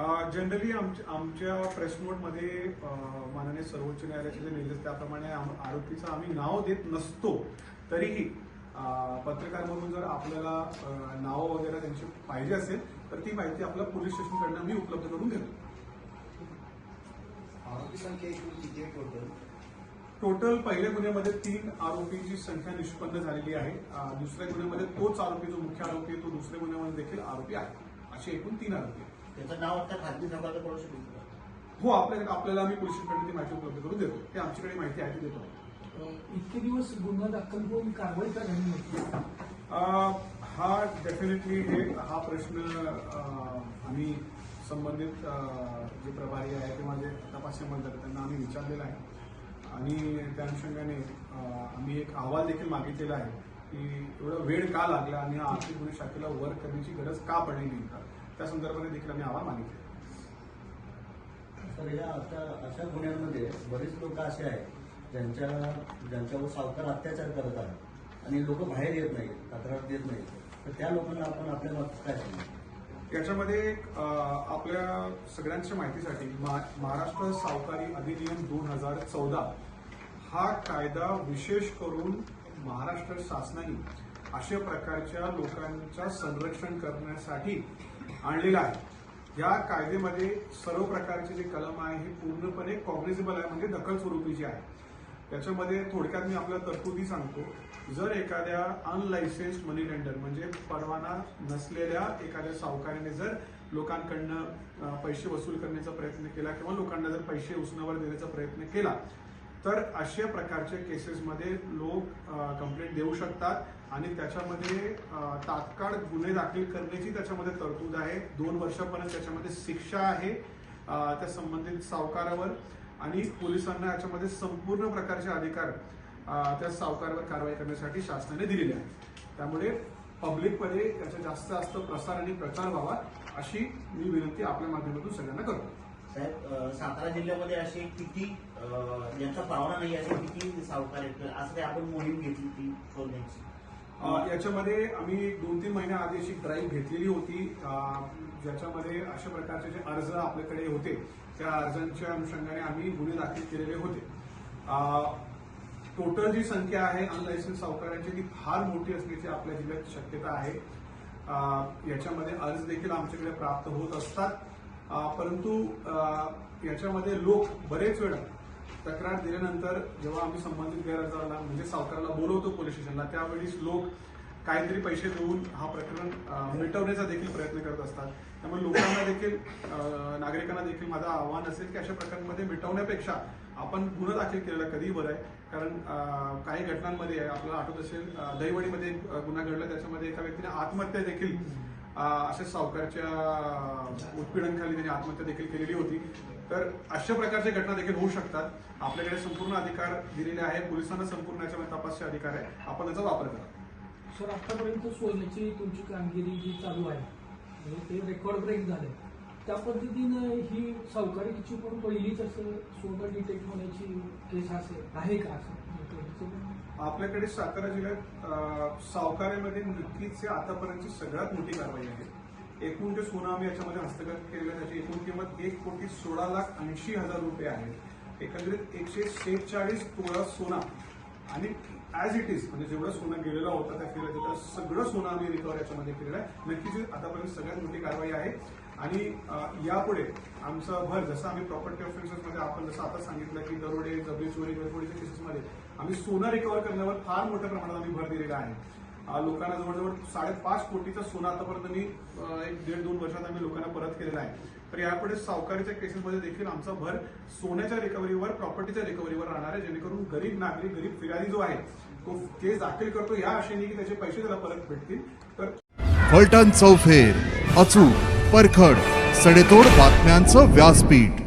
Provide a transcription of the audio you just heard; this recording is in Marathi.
जनरली आमच्या आमच्या प्रेस नोटमध्ये माननीय सर्वोच्च न्यायालयाचे जे निर्देश त्याप्रमाणे आरोपीचं आम्ही नाव देत नसतो. तरीही पत्रकार म्हणून जर आपल्याला नावं वगैरे त्यांची पाहिजे असेल तर ती माहिती आपल्या पोलीस स्टेशनकडनं मी उपलब्ध करून देतो आरोपी संख्या एकूण किती आहे टोटल टोटल पहिल्या गुन्ह्यामध्ये तीन आरोपीची संख्या निष्पन्न झालेली आहे. दुसऱ्या गुन्ह्यामध्ये तोच आरोपी जो मुख्य आरोपी आहे तो दुसऱ्या गुन्ह्यामध्ये देखील आरोपी आहे. असे एकूण तीन आरोपी आहेत. त्याचं नाव आता खाजगी सावकार करू शकतो? हो आपल्याकडे आपल्याला आम्ही पोलीस स्टेशनकडे ती माहिती उपलब्ध करून देतो. ते आमच्याकडे माहिती आहे ती देतो. इतके दिवस गुन्हा दाखल करून कारवाई का झाली नाही? अं, हा डेफिनेटली हे हा प्रश्न आम्ही संबंधित जे प्रभारी आहे किंवा जे आहे, त्यांना आम्ही विचारलेला आहे. आणि त्या अनुषंगाने आम्ही एक अहवाल देखील मागितलेला आहे की एवढा वेळ का लागला आणि या आर्थिक गुन्हे शाखेला वर्क करण्याची गरज का पडली नेमका? त्या संदर्भाने देखील आम्ही अहवाल मागितले तर या अशा अशा गुन्ह्यांमध्ये बरेच लोक असे आहेत ज्यांच्या ज्यांच्यावर सावकार अत्याचार करत आहेत आणि लोक बाहेर येत नाहीत तक्रार देत नाहीत. तर त्या लोकांना आपण आपल्या बाबतीत काय सांगू? याच्यामध्ये आपल्या सगळ्यांच्या माहितीसाठी महा- महाराष्ट्र सावकारी अधिनियम दोन हजार चौदा हा कायदा विशेष करून महाराष्ट्र शासनाने अशा प्रकारच्या लोकांचं संरक्षण करण्यासाठी आणलेला आहे. या कायदेमध्ये सर्व प्रकारचे जे कलम आहे हे पूर्णपणे कॉग्निझेबल आहे म्हणजे दखल स्वरूपीची आहे. त्याच्यामध्ये थोडक्यात मी आपल्या तरतुदी सांगतो. जर एखाद्या अनलायसेन्स्ड मनी लेंडर म्हणजे परवाना नसलेल्या एखाद्या सावकाराने जर लोकांकडनं पैसे वसूल करण्याचा प्रयत्न केला किंवा लोकांना जर पैसे उसनावर देण्याचा प्रयत्न केला तर अशा प्रकारचे केसेसमध्ये लोक कंप्लेंट देऊ शकतात आणि त्याच्यामध्ये तात्काळ गुन्हे दाखल करण्याची त्याच्यामध्ये तरतूद आहे. दोन वर्षापर्यंत त्याच्यामध्ये शिक्षा आहे त्या संबंधित सावकारावर. आणि पोलिसांना याच्यामध्ये संपूर्ण प्रकारचे अधिकार त्या सावकारावर कारवाई करण्यासाठी शासनाने दिलेले आहेत. त्यामुळे पब्लिकमध्ये याचा जास्त जास्त प्रसार आणि प्रचार व्हावा अशी मी विनंती आपल्या माध्यमातून सगळ्यांना करतो. साहेब सातारा जिल्ह्यामध्ये असे किती यांचा ज्यांचा पावना नाही असे किती सावकार आहेत? असं काही आपण मोहीम घेतली ती शोधण्याची याच्यामध्ये आम्ही दोन तीन महिन्या आधी अशी ड्राईव्ह घेतलेली होती. ज्याच्यामध्ये अशा प्रकारचे जे अर्ज आपल्याकडे होते त्या अर्जांच्या अनुषंगाने आम्ही गुन्हे दाखल केलेले होते. टोटल जी संख्या आहे अनलायसन्स सावकारांची ती फार मोठी असण्याची आपल्या जिल्ह्यात शक्यता आहे. याच्यामध्ये अर्ज देखील आमच्याकडे प्राप्त होत असतात. परंतु याच्यामध्ये लोक बरेच वेळा तक्रार दिल्यानंतर जेव्हा आम्ही संबंधित गैरहजारला म्हणजे सावकाराला बोलवतो पोलीस स्टेशनला त्यावेळीच लोक काहीतरी पैसे देऊन हा प्रकरण मिटवण्याचा देखील प्रयत्न करत असतात. त्यामुळे लोकांना देखील नागरिकांना देखील माझं आव्हान असेल की अशा प्रकरणामध्ये मिटवण्यापेक्षा आपण गुन्हा दाखल केलेला कधी बरं आहे. कारण काही घटनांमध्ये आपल्याला आठवत असेल दहीवडीमध्ये गुन्हा घडला त्याच्यामध्ये एका व्यक्तीने आत्महत्या देखील अशा सावकारच्या उत्पीडनखाली त्यांनी आत्महत्या देखील केलेली होती. तर अशा प्रकारच्या घटना देखील होऊ शकतात. आपल्याकडे संपूर्ण अधिकार दिलेले आहे पोलिसांना संपूर्ण याच्यामध्ये तपासचे अधिकार आहे आपण त्याचा वापर करा. सर आतापर्यंत सोन्याची तुमची कामगिरी जी चालू आहे म्हणजे ते रेकॉर्ड ब्रेक झाले. त्या पद्धतीनं ही सावकारीची पण पहिलीच असं सोनं डिटेक्ट होण्याची केस असेल आहे का असं? आपल्याकडे सातारा जिल्ह्यात अं, मृत्यूचे नक्कीच आतापर्यंतची सगळ्यात मोठी कारवाई आहे. एकूण जे सोनं आम्ही याच्यामध्ये हस्तगत केलेलं आहे त्याची एकूण किंमत एक कोटी सोळा लाख ऐंशी हजार रुपये आहे. एकंदरीत एकशे शेहेचाळीस तोळा सोना आणि ऍज इट इज म्हणजे जेवढं सोनं गेलेलं होतं त्या फिरत सगळं सोनं आम्ही रिकव्हर याच्यामध्ये केलेलं आहे. नक्कीच आतापर्यंत सगळ्यात मोठी कारवाई आहे. आणि यापुढे आमचं भर जसं आम्ही प्रॉपर्टी ऑफेन्सेसमध्ये आपण जसं आता सांगितलं की दरोडे जबरी चोरी गडबडीच्या केसेसमध्ये आम्ही सोनं रिकव्हर करण्यावर फार मोठ्या प्रमाणात आम्ही भर दिलेला आहे. लोकांना जवळजवळ साडेपाच कोटीचं सोनं आतापर्यंत मी एक दीड दोन वर्षात आम्ही लोकांना परत केलेलं आहे. तर यापुढे सावकारीच्या केसेसमध्ये देखील आमचा भर सोन्याच्या रिकव्हरीवर प्रॉपर्टीच्या रिकव्हरीवर राहणार आहे जेणेकरून गरीब नागरिक गरीब फिर्यादी जो आहे तो केस दाखल करतो या आशेने की त्याचे पैसे त्याला परत भेटतील. तर फलटण चौफेर अचूक. परखड सडेतोड बातम्यांचं व्यासपीठ.